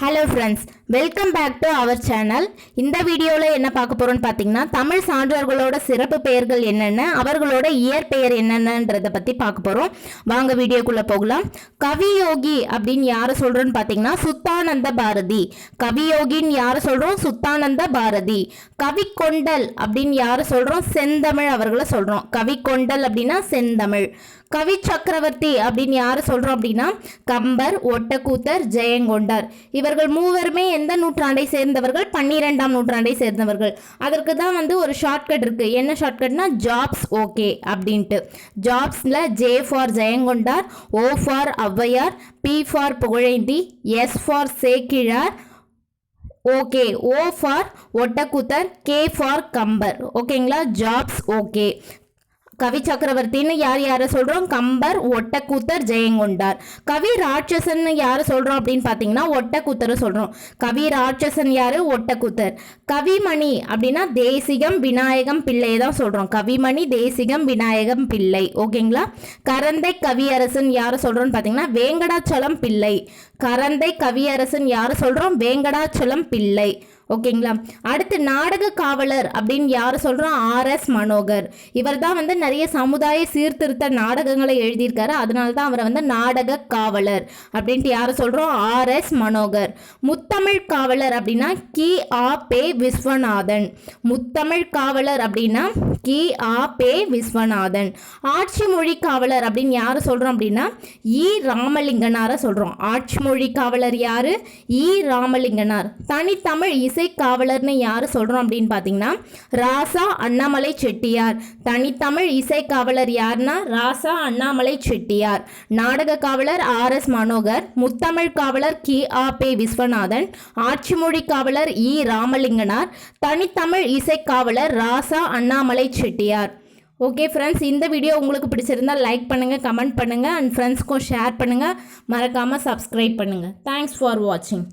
Hello friends welcome back to our channel இந்த வீடியோவில் என்ன பார்க்க போகிறோம்னு பார்த்தீங்கன்னா தமிழ் சான்றோர்களோட சிறப்பு பெயர்கள் என்னென்ன அவர்களோட இயற்பெயர் என்னென்னன்றதை பற்றி பார்க்க போகிறோம் வாங்க வீடியோக்குள்ளே போகலாம். கவியோகி அப்படின்னு யாரை சொல்கிறோன்னு பார்த்தீங்கன்னா சுத்தானந்த பாரதி. கவியோகின்னு யாரை சொல்கிறோம் சுத்தானந்த பாரதி. கவிக்கொண்டல் அப்படின்னு யாரை சொல்கிறோம் செந்தமிழ் அவர்களை சொல்கிறோம் கவிக்கொண்டல் அப்படின்னா செந்தமிழ். கவி சக்கரவர்த்தி அப்படின்னு யார் சொல்கிறோம் அப்படின்னா கம்பர் ஒட்டக்கூத்தர் ஜெயங்கொண்டார். இவர்கள் மூவருமே எந்த நூற்றாண்டை சேர்ந்தவர்கள்? பன்னிரெண்டாம் நூற்றாண்டை சேர்ந்தவர்கள். அதற்கு தான் வந்து ஒரு ஷார்ட்கட் இருக்குது என்ன ஷார்ட்கட்னா ஜாப்ஸ் ஓகே அப்படின்ட்டு. ஜாப்ஸில் J for Jayankondar O for Avvaiyar B for Pugazhendi S for Sekkizhar okay O for Ottakoothar K for Kambar. ஓகேங்களா ஜாப்ஸ் ஓகே கவி சக்கரவர்த்தின்னு யார் யாரை சொல்கிறோம் கம்பர் ஒட்டக்கூத்தர் ஜெயங்கொண்டார். கவி ராட்சசன் யார் சொல்கிறோம் அப்படின்னு பார்த்தீங்கன்னா ஒட்டக்கூத்தரை சொல்கிறோம் கவி ராட்சசன் யார்? ஒட்டக்கூத்தர். கவிமணி அப்படின்னா தேசிகம் விநாயகம் பிள்ளையை தான் சொல்கிறோம் கவிமணி தேசிகம் விநாயகம் பிள்ளை. ஓகேங்களா? கரந்தை கவியரசன் யார் சொல்கிறோன்னு பார்த்தீங்கன்னா வேங்கடாச்சலம் பிள்ளை. கரந்தை கவியரசன் யார் சொல்கிறோம் வேங்கடாச்சலம் பிள்ளை. ஓகேங்களா? அடுத்து நாடக காவலர் அப்படின்னு யார் சொல்கிறோம் ஆர்எஸ் மனோகர். இவர் தான் வந்து நிறைய சமுதாய சீர்திருத்த நாடகங்களை எழுதியிருக்காரு. அதனால தான் அவரை வந்து நாடக காவலர் அப்படின்ட்டு யார் சொல்கிறோம் ஆர்எஸ் மனோகர். முத்தமிழ் காவலர் அப்படின்னா கி ஆ பே விஸ்வநாதன். முத்தமிழ் காவலர் அப்படின்னா கி ஆ பே விஸ்வநாதன். ஆட்சி மொழி காவலர் அப்படின்னு யார் சொல்கிறோம் அப்படின்னா இ ராமலிங்கனாரை சொல்கிறோம் ஆட்சி மொழி காவலர் யார்? இ ராமலிங்கனார். தனித்தமிழ் இசை காவலர்னு யார் சொல்கிறோம் அப்படின்னு பார்த்தீங்கன்னா ராசா அண்ணாமலை செட்டியார். தனித்தமிழ் இசை காவலர் யாருன்னா ராசா அண்ணாமலை செட்டியார். நாடக காவலர் ஆர் எஸ் மனோகர். முத்தமிழ் காவலர் கி ஆ பே விஸ்வநாதன். ஆட்சிமொழி காவலர் இ ராமலிங்கனார். தனித்தமிழ் இசை காவலர் ராசா அண்ணாமலை செட்டியார். ஓகே ஃப்ரெண்ட்ஸ் இந்த வீடியோ உங்களுக்கு பிடிச்சிருந்தால் லைக் பண்ணுங்கள் கமெண்ட் பண்ணுங்கள் அண்ட் ஃப்ரெண்ட்ஸ்க்கும் ஷேர் பண்ணுங்கள் மறக்காமல் சப்ஸ்கிரைப் பண்ணுங்கள் தேங்க்ஸ் ஃபார் வாட்சிங்